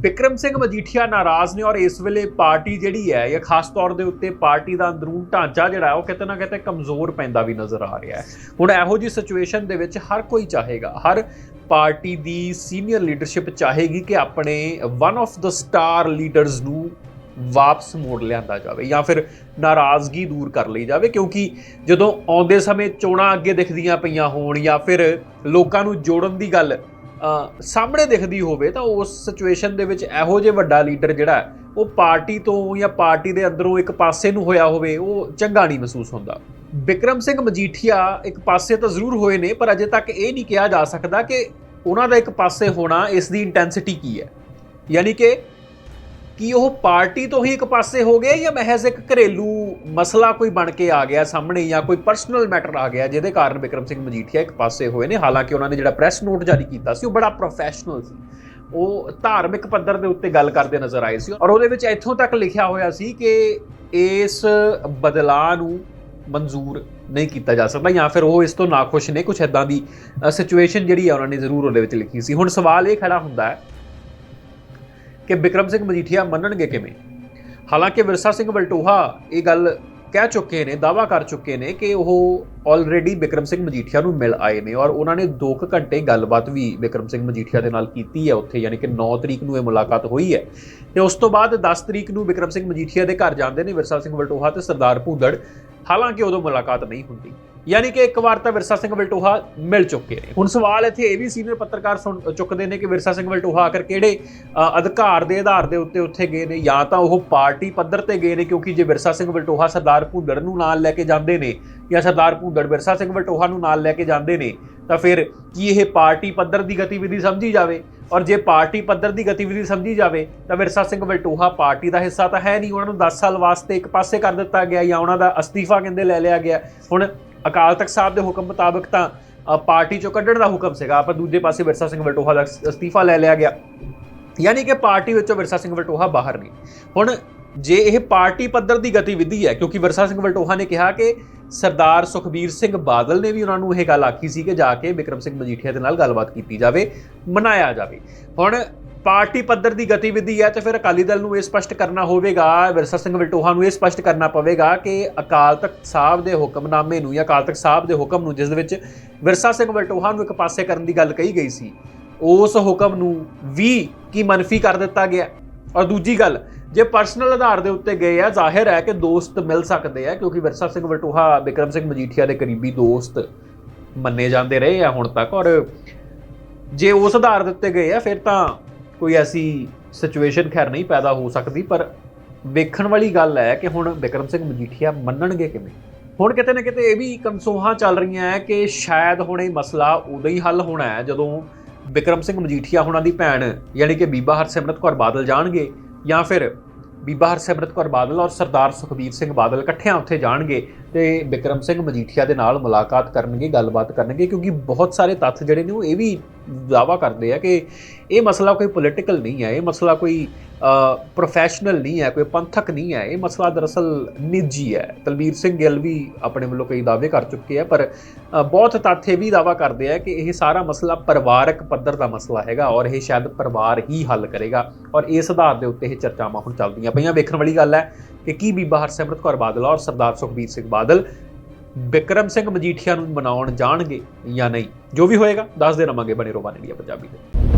ਵਿਕਰਮ ਸਿੰਘ ਮਜੀਠੀਆ ਨਾਰਾਜ਼ ਨੇ ਔਰ ਇਸ ਵੇਲੇ ਪਾਰਟੀ ਜਿਹੜੀ ਹੈ ਜਾਂ ਖਾਸ ਤੌਰ ਦੇ ਉੱਤੇ ਪਾਰਟੀ ਦਾ ਅੰਦਰੂਨ ਢਾਂਚਾ ਜਿਹੜਾ ਉਹ ਕਿਤੇ ਨਾ ਕਿਤੇ ਕਮਜ਼ੋਰ ਪੈਂਦਾ ਵੀ ਨਜ਼ਰ ਆ ਰਿਹਾ ਹੈ। ਹੁਣ ਇਹੋ ਜੀ ਸਿਚੁਏਸ਼ਨ ਦੇ ਵਿੱਚ ਹਰ ਕੋਈ ਚਾਹੇਗਾ, ਹਰ ਪਾਰਟੀ ਦੀ ਸੀਨੀਅਰ ਲੀਡਰਸ਼ਿਪ ਚਾਹੇਗੀ ਕਿ ਆਪਣੇ one of the star leaders ਨੂੰ ਵਾਪਸ ਮੋੜ ਲਿਆਂਦਾ ਜਾਵੇ ਜਾਂ ਫਿਰ ਨਾਰਾਜ਼ਗੀ ਦੂਰ ਕਰ ਲਈ ਜਾਵੇ, ਕਿਉਂਕਿ ਜਦੋਂ ਆਉਂਦੇ ਸਮੇਂ ਚੋਣਾਂ ਅੱਗੇ ਦਿਖਦੀਆਂ ਪਈਆਂ ਹੋਣ ਜਾਂ ਫਿਰ ਲੋਕਾਂ ਨੂੰ ਜੋੜਨ ਦੀ ਗੱਲ ਸਾਹਮਣੇ ਦਿਖਦੀ ਹੋਵੇ ਤਾਂ ਉਸ ਸਿਚੁਏਸ਼ਨ ਦੇ ਵਿੱਚ ਇਹੋ ਜਿਹਾ ਵੱਡਾ ਲੀਡਰ ਜਿਹੜਾ ਉਹ ਪਾਰਟੀ ਤੋਂ ਜਾਂ ਪਾਰਟੀ ਦੇ ਅੰਦਰੋਂ ਇੱਕ ਪਾਸੇ ਨੂੰ ਹੋਇਆ ਹੋਵੇ, ਉਹ ਚੰਗਾ ਨਹੀਂ ਮਹਿਸੂਸ ਹੁੰਦਾ। ਵਿਕਰਮ ਸਿੰਘ ਮਜੀਠੀਆ ਇੱਕ ਪਾਸੇ ਤਾਂ ਜ਼ਰੂਰ ਹੋਏ ਨੇ, ਪਰ ਅਜੇ ਤੱਕ ਇਹ ਨਹੀਂ ਕਿਹਾ ਜਾ ਸਕਦਾ ਕਿ ਉਹਨਾਂ ਦਾ ਇੱਕ ਪਾਸੇ ਹੋਣਾ ਇਸ ਦੀ ਇੰਟੈਂਸਿਟੀ ਕੀ ਹੈ। ਯਾਨੀ ਕਿ ਕੀ ਉਹ ਪਾਰਟੀ ਤੋਂ ਹੀ ਇੱਕ ਪਾਸੇ ਹੋ ਗਏ ਜਾਂ ਮਹਿਜ਼ ਇੱਕ ਘਰੇਲੂ ਮਸਲਾ ਕੋਈ ਬਣ ਕੇ ਆ ਗਿਆ ਸਾਹਮਣੇ ਜਾਂ ਕੋਈ ਪਰਸਨਲ ਮੈਟਰ ਆ ਗਿਆ ਜਿਹਦੇ ਕਾਰਨ ਵਿਕਰਮ ਸਿੰਘ ਮਜੀਠੀਆ ਇੱਕ ਪਾਸੇ ਹੋਏ ਨੇ? ਹਾਲਾਂਕਿ ਉਹਨਾਂ ਨੇ ਜਿਹੜਾ ਪ੍ਰੈਸ ਨੋਟ ਜਾਰੀ ਕੀਤਾ ਸੀ, ਉਹ ਬੜਾ ਪ੍ਰੋਫੈਸ਼ਨਲ ਸੀ। ਉਹ ਧਾਰਮਿਕ ਪੱਧਰ ਦੇ ਉੱਤੇ ਗੱਲ ਕਰਦੇ ਨਜ਼ਰ ਆਏ ਸੀ ਔਰ ਉਹਦੇ ਵਿੱਚ ਇੱਥੋਂ ਤੱਕ ਲਿਖਿਆ ਹੋਇਆ ਸੀ ਕਿ ਇਸ ਬਦਲਾਅ ਨੂੰ ਮਨਜ਼ੂਰ ਨਹੀਂ ਕੀਤਾ ਜਾ ਸਕਦਾ ਜਾਂ ਫਿਰ ਉਹ ਇਸ ਤੋਂ ਨਾਖੁਸ਼ ਨੇ। ਕੁਝ ਇਦਾਂ ਦੀ ਸਿਚੁਏਸ਼ਨ ਜਿਹੜੀ ਆ ਉਹਨਾਂ ਨੇ ਜ਼ਰੂਰ ਉਹਦੇ ਵਿੱਚ ਲਿਖੀ ਸੀ। ਹੁਣ ਸਵਾਲ ਇਹ ਖੜਾ ਹੁੰਦਾ ਹੈ ਕਿ ਬਿਕਰਮ ਸਿੰਘ ਮਜੀਠੀਆ ਮੰਨਣਗੇ ਕਿਵੇਂ? ਹਾਲਾਂਕਿ ਵਿਰਸਾ ਸਿੰਘ ਵਲਟੋਹਾ ਇਹ ਗੱਲ ਕਹਿ ਚੁੱਕੇ ਨੇ ਦਾਵਾ ਕਰ ਚੁੱਕੇ ਨੇ ਕਿ ਉਹ ਆਲਰੇਡੀ ਬਿਕਰਮ ਸਿੰਘ ਮਜੀਠੀਆ ਨੂੰ ਮਿਲ ਆਏ ਨੇ ਔਰ ਉਹਨਾਂ ਨੇ 2 ਘੰਟੇ ਗੱਲਬਾਤ ਵੀ ਬਿਕਰਮ ਸਿੰਘ ਮਜੀਠੀਆ ਦੇ ਨਾਲ ਕੀਤੀ ਹੈ ਉੱਥੇ, ਯਾਨੀ ਕਿ 9 ਤਰੀਕ ਨੂੰ ਇਹ ਮੁਲਾਕਾਤ ਹੋਈ ਹੈ। ਤੇ ਉਸ ਤੋਂ ਬਾਅਦ 10 ਤਰੀਕ ਨੂੰ ਬਿਕਰਮ ਸਿੰਘ ਮਜੀਠੀਆ ਦੇ ਘਰ ਜਾਂਦੇ ਨੇ ਵਿਰਸਾ ਸਿੰਘ ਵਲਟੋਹਾ ਤੇ ਸਰਦਾਰ ਭੂੰਦੜ। ਹਾਲਾਂਕਿ ਉਦੋਂ ਮੁਲਾਕਾਤ ਨਹੀਂ ਹੁੰਦੀ। ਯਾਨੀ ਕਿ ਇੱਕ ਵਾਰ ਤਾਂ ਵਿਰਸਾ ਸਿੰਘ ਵਲਟੋਹਾ ਮਿਲ ਚੁੱਕੇ ਨੇ। ਹੁਣ ਸਵਾਲ ਇੱਥੇ ਇਹ ਵੀ ਸੀਨੀਅਰ ਪੱਤਰਕਾਰ ਸੁਣ ਚੁੱਕਦੇ ਨੇ ਕਿ ਵਿਰਸਾ ਸਿੰਘ ਵਲਟੋਹਾ ਆਖਰ ਕਿਹੜੇ ਅਧਿਕਾਰ ਦੇ ਆਧਾਰ ਦੇ ਉੱਤੇ ਉੱਥੇ ਗਏ ਨੇ ਜਾਂ ਤਾਂ ਉਹ ਪਾਰਟੀ ਪੱਧਰ ਤੇ ਗਏ ਨੇ, ਕਿਉਂਕਿ ਜੇ ਵਿਰਸਾ ਸਿੰਘ ਵਲਟੋਹਾ ਸਰਦਾਰ ਭੂੰਦੜ ਨੂੰ ਨਾਲ ਲੈ ਕੇ ਜਾਂਦੇ ਨੇ ਜਾਂ ਸਰਦਾਰ ਭੂੰਦੜ ਵਿਰਸਾ ਸਿੰਘ ਵਲਟੋਹਾ ਨੂੰ ਨਾਲ ਲੈ ਕੇ ਜਾਂਦੇ ਨੇ, ਤਾਂ ਫਿਰ ਕੀ ਇਹ ਪਾਰਟੀ ਪੱਧਰ ਦੀ ਗਤੀਵਿਧੀ ਸਮਝੀ ਜਾਵੇ? ਔਰ ਜੇ ਪਾਰਟੀ ਪੱਧਰ ਦੀ ਗਤੀਵਿਧੀ ਸਮਝੀ ਜਾਵੇ, ਤਾਂ ਵਿਰਸਾ ਸਿੰਘ ਵਲਟੋਹਾ ਪਾਰਟੀ ਦਾ ਹਿੱਸਾ ਤਾਂ ਹੈ ਨਹੀਂ। ਉਹਨਾਂ ਨੂੰ 10 ਸਾਲ ਵਾਸਤੇ ਇੱਕ ਪਾਸੇ ਕਰ ਦਿੱਤਾ ਗਿਆ ਜਾਂ ਉਹਨਾਂ ਦਾ ਅਸਤੀਫਾ ਕਹਿੰਦੇ ਲੈ ਲਿਆ ਗਿਆ। ਹੁਣ ਅਕਾਲ ਤਖਤ ਸਾਹਿਬ ਦੇ ਹੁਕਮ ਮੁਤਾਬਕ ਤਾਂ ਪਾਰਟੀ ਚੋਂ ਕੱਢਣ ਦਾ ਹੁਕਮ ਸੀਗਾ। ਪਰ ਦੂਜੇ ਪਾਸੇ ਵਿਰਸਾ ਸਿੰਘ ਵਲਟੋਹਾ ਦਾ ਅਸਤੀਫਾ ਲੈ ਲਿਆ ਗਿਆ। ਯਾਨੀ ਕਿ ਪਾਰਟੀ ਵਿੱਚੋਂ ਵਿਰਸਾ ਸਿੰਘ ਵਲਟੋਹਾ ਬਾਹਰ ਨਹੀਂ ਹੁਣ ਜੇ ਇਹ ਪਾਰਟੀ ਪੱਧਰ ਦੀ ਗਤੀਵਿਧੀ ਹੈ, ਕਿਉਂਕਿ ਵਿਰਸਾ ਸਿੰਘ ਵਲਟੋਹਾ ਨੇ ਕਿਹਾ ਕਿ ਸਰਦਾਰ ਸੁਖਬੀਰ ਸਿੰਘ ਬਾਦਲ ਨੇ ਵੀ ਉਹਨਾਂ ਨੂੰ ਇਹ ਗੱਲ ਆਖੀ ਸੀ ਕਿ ਜਾ ਕੇ ਵਿਕਰਮ ਸਿੰਘ ਮਜੀਠੀਆ ਦੇ ਨਾਲ ਗੱਲਬਾਤ ਕੀਤੀ ਜਾਵੇ, ਮਨਾਇਆ ਜਾਵੇ। ਹੁਣ ਪਾਰਟੀ ਪੱਧਰ ਦੀ ਗਤੀਵਿਧੀ ਹੈ ਤੇ ਫਿਰ ਅਕਾਲੀ ਦਲ ਨੂੰ ਇਹ ਸਪਸ਼ਟ ਕਰਨਾ ਹੋਵੇਗਾ, ਵਿਰਸਾ ਸਿੰਘ ਵਲਟੋਹਾ ਨੂੰ ਇਹ ਸਪਸ਼ਟ ਕਰਨਾ ਪਵੇਗਾ ਕਿ ਅਕਾਲ ਤਖਤ ਸਾਹਿਬ ਦੇ ਹੁਕਮਨਾਮੇ ਨੂੰ ਜਾਂ ਅਕਾਲ ਤਖਤ ਸਾਹਿਬ ਦੇ ਹੁਕਮ ਨੂੰ, ਜਿਸ ਦੇ ਵਿੱਚ ਵਿਰਸਾ ਸਿੰਘ ਵਲਟੋਹਾ ਨੂੰ ਇੱਕ ਪਾਸੇ ਕਰਨ ਦੀ ਗੱਲ ਕਹੀ ਗਈ ਸੀ, ਉਸ ਹੁਕਮ ਨੂੰ ਵੀ ਕੀ ਮਨਫੀ ਕਰ ਦਿੱਤਾ ਗਿਆ ਔਰ ਦੂਜੀ ਗੱਲ, ਜੇ ਪਰਸਨਲ ਆਧਾਰ ਦੇ ਉੱਤੇ ਗਏ ਆ, ਜ਼ਾਹਿਰ ਹੈ ਕਿ ਦੋਸਤ ਮਿਲ ਸਕਦੇ ਆ, ਕਿਉਂਕਿ ਵਿਰਸਾ ਸਿੰਘ ਵਲਟੋਹਾ ਵਿਕਰਮ ਸਿੰਘ ਮਜੀਠੀਆ ਦੇ ਕਰੀਬੀ ਦੋਸਤ ਮੰਨੇ ਜਾਂਦੇ ਰਹੇ ਆ ਹੁਣ ਤੱਕ, ਔਰ ਜੇ ਉਸ ਆਧਾਰ ਦੇ ਉੱਤੇ ਗਏ ਆ, ਫਿਰ ਤਾਂ ਕੋਈ ਐਸੀ ਸਿਚੁਏਸ਼ਨ ਖੈਰ ਨਹੀਂ ਪੈਦਾ ਹੋ ਸਕਦੀ, ਪਰ ਵੇਖਣ ਵਾਲੀ ਗੱਲ ਹੈ ਕਿ ਹੁਣ ਵਿਕਰਮ ਸਿੰਘ ਮਜੀਠੀਆ ਮੰਨਣਗੇ ਕਿਵੇਂ? ਹੁਣ ਕਿਤੇ ਨਾ ਕਿਤੇ ਇਹ ਵੀ ਕਨਸੋਹਾਂ ਚੱਲ ਰਹੀਆਂ ਹੈ ਕਿ ਸ਼ਾਇਦ ਹੁਣ ਇਹ ਮਸਲਾ ਉਦੋਂ ਹੀ ਹੱਲ ਹੋਣਾ ਹੈ ਜਦੋਂ ਵਿਕਰਮ ਸਿੰਘ ਮਜੀਠੀਆ ਹੁਣਾਂ ਦੀ ਭੈਣ, ਯਾਨੀ ਕਿ ਬੀਬਾ ਹਰਸਿਮਰਤ ਕੌਰ ਬਾਦਲ ਜਾਣਗੇ ਜਾਂ ਫਿਰ ਬੀਬਾ ਹਰਸਿਮਰਤ ਕੌਰ ਬਾਦਲ ਔਰ ਸਰਦਾਰ ਸੁਖਬੀਰ ਸਿੰਘ ਬਾਦਲ ਇਕੱਠਿਆਂ ਉੱਥੇ ਜਾਣਗੇ ਤੇ ਵਿਕਰਮ ਸਿੰਘ ਮਜੀਠੀਆ ਦੇ ਨਾਲ ਮੁਲਾਕਾਤ ਕਰਨਗੇ, ਗੱਲਬਾਤ ਕਰਨਗੇ, ਕਿਉਂਕਿ ਬਹੁਤ ਸਾਰੇ ਤੱਥ ਜਿਹੜੇ ਨੇ ਉਹ ਇਹ ਵੀ ਦਾਵਾ ਕਰਦੇ ਆ ਕਿ ਇਹ ਮਸਲਾ ਕੋਈ ਪੋਲੀਟੀਕਲ ਨਹੀਂ ਹੈ, ਇਹ ਮਸਲਾ ਕੋਈ ਪ੍ਰੋਫੈਸ਼ਨਲ ਨਹੀਂ ਹੈ, ਕੋਈ ਪੰਥਕ ਨਹੀਂ ਹੈ, ਇਹ ਮਸਲਾ ਦਰਅਸਲ ਨਿੱਜੀ ਹੈ। ਤਲਬੀਰ ਸਿੰਘ ਗਿੱਲ ਵੀ ਆਪਣੇ ਵੱਲੋਂ ਕਈ ਦਾਅਵੇ ਕਰ ਚੁੱਕੇ ਆ, ਪਰ ਬਹੁਤ ਤੱਥ ਇਹ ਵੀ ਦਾਵਾ ਕਰਦੇ ਆ ਕਿ ਇਹ ਸਾਰਾ ਮਸਲਾ ਪਰਿਵਾਰਕ ਪੱਧਰ ਦਾ ਮਸਲਾ ਹੈਗਾ ਔਰ ਇਹ ਸ਼ਾਇਦ ਪਰਿਵਾਰ ਹੀ ਹੱਲ ਕਰੇਗਾ ਔਰ ਇਸ ਆਧਾਰ ਦੇ ਉੱਤੇ ਇਹ ਚਰਚਾਵਾਂ ਹੁਣ ਚੱਲਦੀਆਂ ਪਈਆਂ। ਵੇਖਣ ਵਾਲੀ ਗੱਲ ਹੈ ਕਿ ਕੀ ਬੀਬਾ ਹਰਸਿਮਰਤ ਕੌਰ ਬਾਦਲ ਔਰ ਸਰਦਾਰ ਸੁਖਬੀਰ ਸਿੰਘ ਬਾਦਲ ਬਿਕਰਮ ਸਿੰਘ ਮਜੀਠੀਆ ਨੂੰ ਮਨਾਉਣ ਜਾਣਗੇ ਜਾਂ ਨਹੀਂ, ਜੋ ਵੀ ਹੋਏਗਾ, ਦੱਸਦੇ ਰਵਾਂਗੇ ਬਣੇ ਰੋਬਾਨ ਇੰਡੀਆ ਪੰਜਾਬੀ ਦੇ